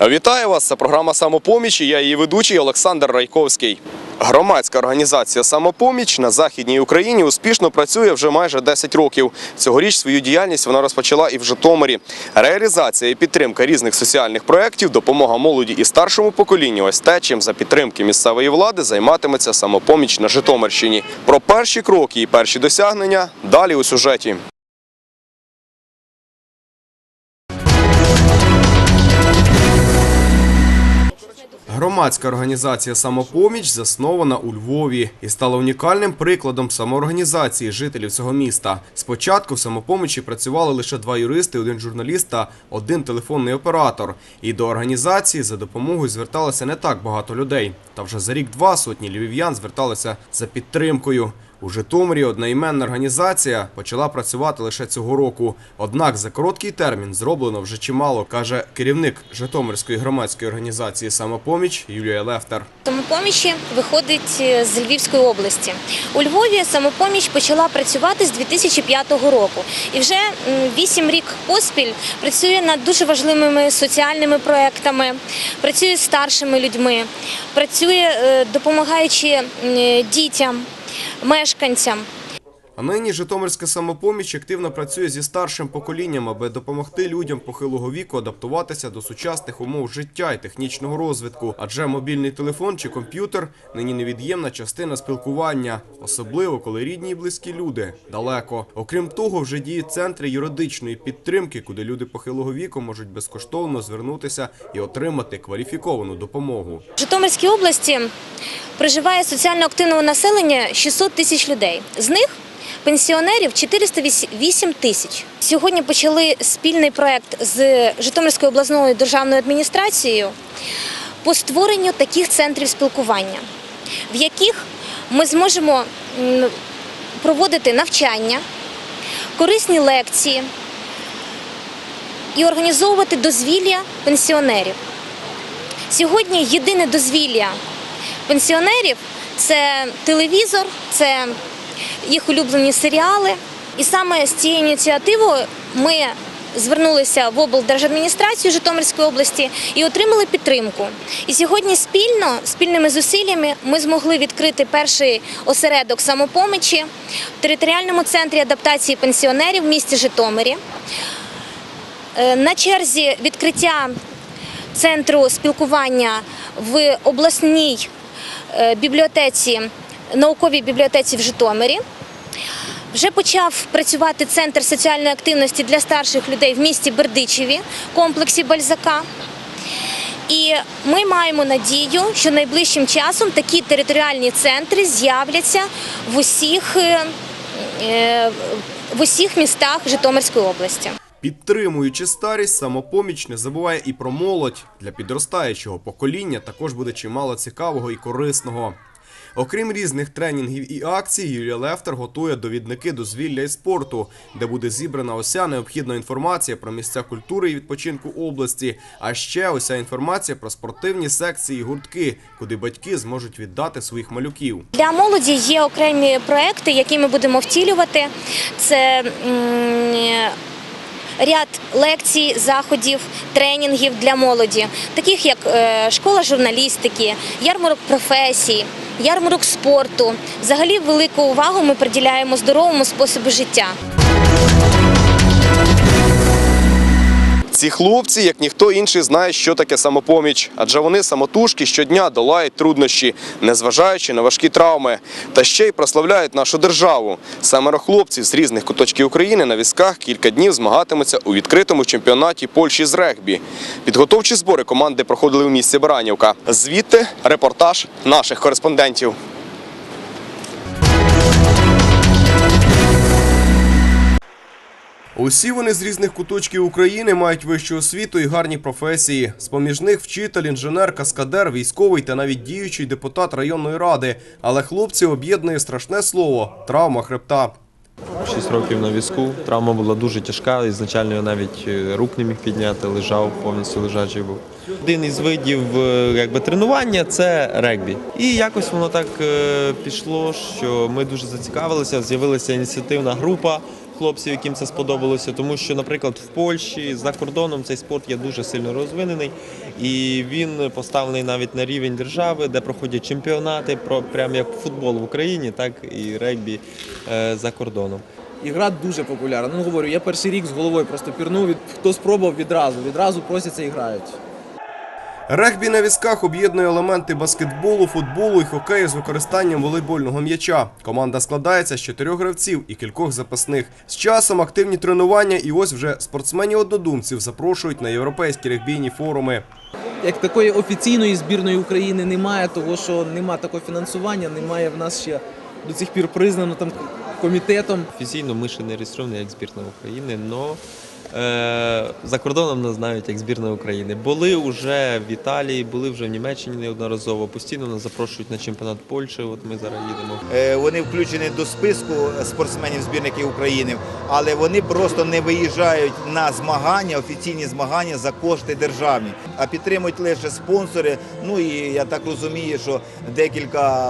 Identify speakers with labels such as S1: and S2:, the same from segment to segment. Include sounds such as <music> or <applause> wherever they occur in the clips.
S1: Вітаю вас! Це програма Самопоміч. і Я її ведучий Олександр Райковський. Громадська організація Самопоміч на західній Україні успішно працює вже майже 10 років. Цьогоріч свою діяльність вона розпочала і в Житомирі. Реалізація і підтримка різних соціальних проєктів, допомога молоді і старшому поколінню. Ось те, чим за підтримки місцевої влади займатиметься самопоміч на Житомирщині. Про перші кроки і перші досягнення далі у сюжеті. Громадська організація Самопоміч заснована у Львові і стала унікальним прикладом самоорганізації жителів цього міста. Спочатку в самопомічі працювали лише два юристи, один журналіст та один телефонний оператор. І до організації за допомогою зверталося не так багато людей. Та вже за рік-два сотні львів'ян зверталися за підтримкою. У Житомирі одноіменна організація почала працювати лише цього року. Однак за короткий термін зроблено вже чимало, каже керівник Житомирської громадської організації Самопоміч Юлія Лефтер.
S2: Самопомічі виходить е, з Львівської області. У Львові самопоміч почала працювати з 2005 року. І вже 8 рік поспіль працює над дуже важливими соціальними проектами, працює з старшими людьми, працює е, допомагаючи дітям, мешканцям.
S1: Нині Житомирська самопоміч активно працює зі старшим поколінням, аби допомогти людям похилого віку адаптуватися до сучасних умов життя і технічного розвитку. Адже мобільний телефон чи комп'ютер нині невід'ємна частина спілкування, особливо коли рідні і близькі люди далеко. Окрім того, вже діють центри юридичної підтримки, куди люди похилого віку можуть безкоштовно звернутися і отримати кваліфіковану допомогу.
S2: В Житомирській області проживає соціально активного населення 600 тисяч людей. З них пенсіонерів 408 тисяч. Сьогодні почали спільний проект з Житомирською обласною державною адміністрацією по створенню таких центрів спілкування, в яких ми зможемо проводити навчання, корисні лекції і організовувати дозвілля пенсіонерів. Сьогодні єдине дозвілля пенсіонерів це телевізор, це їх улюблені серіали. І саме з цією ініціативою ми звернулися в облдержадміністрацію Житомирської області і отримали підтримку. І сьогодні спільно, спільними зусиллями, ми змогли відкрити перший осередок самопомочі в територіальному центрі адаптації пенсіонерів в місті Житомирі. Е, На черзі відкриття центру спілкування в обласній е, бібліотеці, науковій бібліотеці в Житомирі. Вже почав працювати центр соціальної активності для старших людей в місті Бердичеві, комплексі Бальзака. І ми маємо надію, що найближчим часом такі територіальні центри з'являться в усіх, е, е, в усіх містах Житомирської області.
S1: Підтримуючи старість, самопоміч не забуває і про молодь. Для підростаючого покоління також буде чимало цікавого і корисного. Окрім різних тренінгів і акцій, Юлія Лефтер готує довідники дозвілля і спорту, де буде зібрана уся необхідна інформація про місця культури і відпочинку області, а ще уся інформація про спортивні секції і гуртки, куди батьки зможуть віддати своїх малюків.
S2: Для молоді є окремі проекти, які ми будемо втілювати. Це ряд лекцій, заходів, тренінгів для молоді, таких як е, школа журналістики, ярмарок професій, ярмарок спорту. Взагалі велику увагу ми приділяємо здоровому способу життя.
S1: Ці хлопці, як ніхто інший, знають, що таке самопоміч, адже вони самотужки щодня долають труднощі, незважаючи на важкі травми, та ще й прославляють нашу державу. Семеро хлопців з різних куточків України на візках кілька днів змагатимуться у відкритому чемпіонаті Польщі з регбі. Підготовчі збори команди проходили у місті Баранівка. Звідти репортаж наших кореспондентів. Усі вони з різних куточків України мають вищу освіту і гарні професії. З-поміж них вчитель, інженер, каскадер, військовий та навіть діючий депутат районної ради. Але хлопці об'єднує страшне слово травма хребта.
S3: 6 років на візку. Травма була дуже тяжка. Ізначально я навіть е, рук не міг підняти, лежав, повністю лежачий був. Один із видів е, якби, тренування це регбі. І якось воно так е, пішло, що ми дуже зацікавилися. З'явилася ініціативна група хлопців, яким це сподобалося, тому що, наприклад, в Польщі за кордоном цей спорт є дуже сильно розвинений, і він поставлений навіть на рівень держави, де проходять чемпіонати, про прям як футбол в Україні, так і регбі е, за кордоном.
S4: Ігра дуже популярна. Ну говорю, я перший рік з головою просто пірнув. Від хто спробував відразу, відразу просяться і грають.
S1: Регбі на візках об'єднує елементи баскетболу, футболу і хокею з використанням волейбольного м'яча. Команда складається з чотирьох гравців і кількох запасних. З часом активні тренування, і ось вже спортсменів-однодумців запрошують на європейські регбійні форуми.
S4: Як такої офіційної збірної України немає, того що немає такого фінансування, немає в нас ще до цих пір признано там комітетом.
S3: Офіційно ми ще не реєстровані як збірна України, але за кордоном нас знають як збірна України. Були вже в Італії, були вже в Німеччині неодноразово. Постійно нас запрошують на чемпіонат Польщі. От ми зараз їдемо.
S5: Е, Вони включені до списку спортсменів збірників України, але вони просто не виїжджають на змагання, офіційні змагання за кошти державні, а підтримують лише спонсори. Ну і я так розумію, що декілька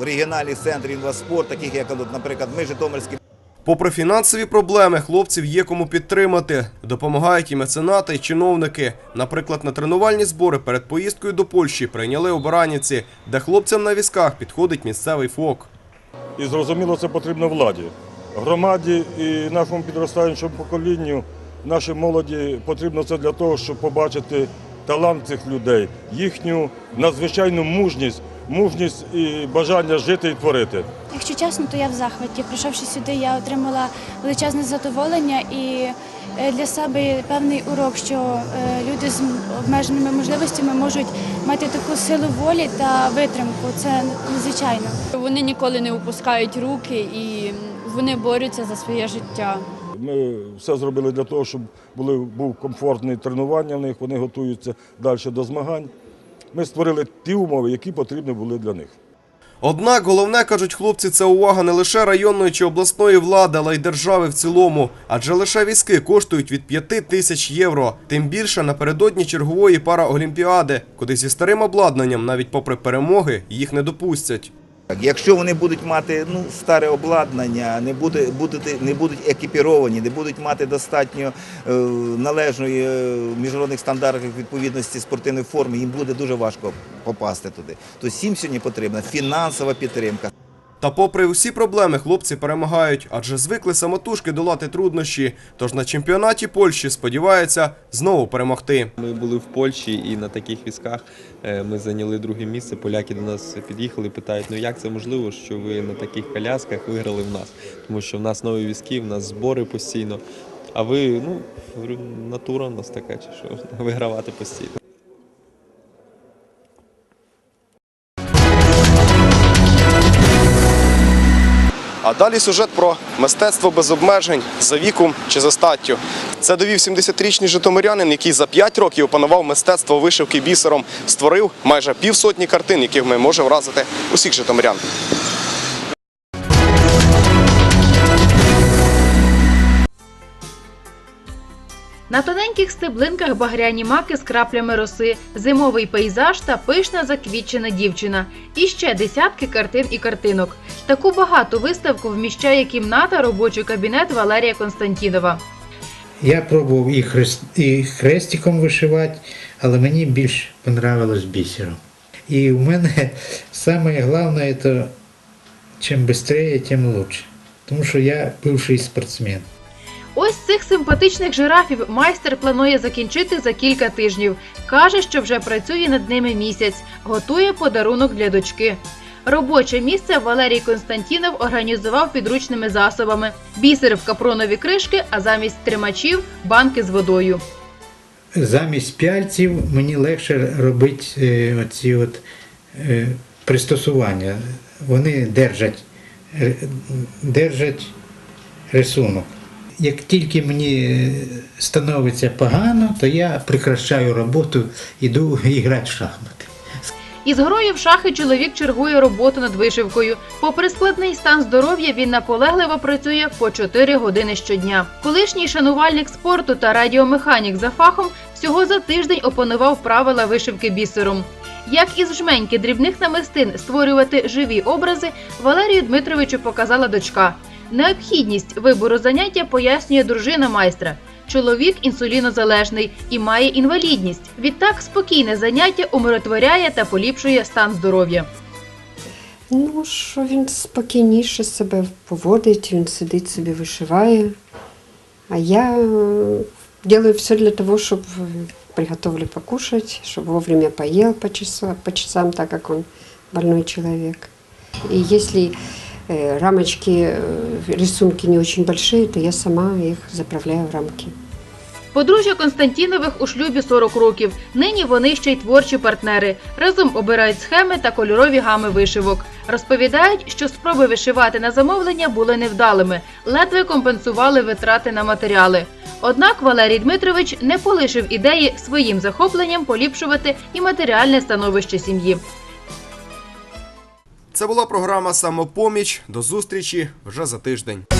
S5: е, регіональних центрів інваспорт, таких як, наприклад, ми Житомирський.
S1: Попри фінансові проблеми, хлопців є кому підтримати. Допомагають і меценати, і чиновники. Наприклад, на тренувальні збори перед поїздкою до Польщі прийняли у Бараніці, де хлопцям на візках підходить місцевий фок.
S6: І зрозуміло, це потрібно владі, громаді і нашому підростаючому поколінню, нашій молоді потрібно це для того, щоб побачити талант цих людей, їхню надзвичайну мужність, мужність і бажання жити і творити.
S7: Якщо чесно, то я в захваті. Прийшовши сюди, я отримала величезне задоволення і е, для себе певний урок, що е, люди з обмеженими можливостями можуть мати таку силу волі та витримку. Це надзвичайно.
S8: Вони ніколи не опускають руки і вони борються за своє життя.
S6: Ми все зробили для того, щоб були, був комфортний тренування в них, вони готуються далі до змагань. Ми створили ті умови, які потрібні були для них.
S1: Однак головне, кажуть хлопці, це увага не лише районної чи обласної влади, але й держави в цілому. Адже лише візки коштують від 5 тисяч євро. Тим більше напередодні чергової параолімпіади, куди зі старим обладнанням, навіть попри перемоги, їх не допустять.
S5: Якщо вони будуть мати ну, старе обладнання, не, буде, будуть, не будуть екіпіровані, не будуть мати достатньо е, належної е, міжнародних стандартів відповідності спортивної форми, їм буде дуже важко попасти туди. Тобто всім сьогодні потрібна фінансова підтримка.
S1: Та попри усі проблеми, хлопці перемагають, адже звикли самотужки долати труднощі. Тож на чемпіонаті Польщі сподіваються знову перемогти.
S3: Ми були в Польщі і на таких візках е, ми зайняли друге місце. Поляки до нас під'їхали, питають, ну як це можливо, що ви на таких колясках виграли в нас? Тому що в нас нові візки, в нас збори постійно. А ви, ну, натура у нас така, чи що <laughs> вигравати постійно.
S1: А далі сюжет про мистецтво без обмежень за віком чи за статтю. Це довів 70-річний житомирянин, який за 5 років опанував мистецтво вишивки бісером, створив майже півсотні картин, яких ми може вразити усіх житомирян.
S9: На тоненьких стеблинках багряні маки з краплями роси, зимовий пейзаж та пишна заквітчена дівчина. І ще десятки картин і картинок. Таку багату виставку вміщає кімната робочий кабінет Валерія Константінова.
S10: Я пробував і, хрест, і хрестиком вишивати, але мені більш понравилось бісером. І у мене саме головне, чим швидше, тим краще. Тому що я бивший спортсмен.
S9: Ось цих симпатичних жирафів майстер планує закінчити за кілька тижнів. Каже, що вже працює над ними місяць, готує подарунок для дочки. Робоче місце Валерій Константінов організував підручними засобами: бісер в капронові кришки, а замість тримачів банки з водою.
S10: Замість пяльців мені легше робити е, оці от, е, пристосування. Вони держать, держать рисунок. Як тільки мені е, становиться погано, то я прекращаю роботу, іду <laughs> грати в шахмати.
S9: Із грою в шахи чоловік чергує роботу над вишивкою. Попри складний стан здоров'я, він наполегливо працює по 4 години щодня. Колишній шанувальник спорту та радіомеханік за фахом всього за тиждень опанував правила вишивки бісером. Як із жменьки дрібних намистин створювати живі образи, Валерію Дмитровичу показала дочка. Необхідність вибору заняття пояснює дружина майстра. Чоловік інсулінозалежний і має інвалідність. Відтак спокійне заняття умиротворяє та поліпшує стан здоров'я.
S11: Ну, що він спокійніше себе поводить, він сидить собі вишиває. А я е, делаю все для того, щоб приготовлю покушать, чтобы вовремя поел по, часу, по часам, так как он больной. И если э, рамочки, э, рисунки не очень большие, то я сама их заправляю в рамки.
S9: Подружжя Константінових у шлюбі 40 років. Нині вони ще й творчі партнери. Разом обирають схеми та кольорові гами вишивок. Розповідають, що спроби вишивати на замовлення були невдалими, ледве компенсували витрати на матеріали. Однак Валерій Дмитрович не полишив ідеї своїм захопленням поліпшувати і матеріальне становище сім'ї.
S1: Це була програма Самопоміч. До зустрічі вже за тиждень.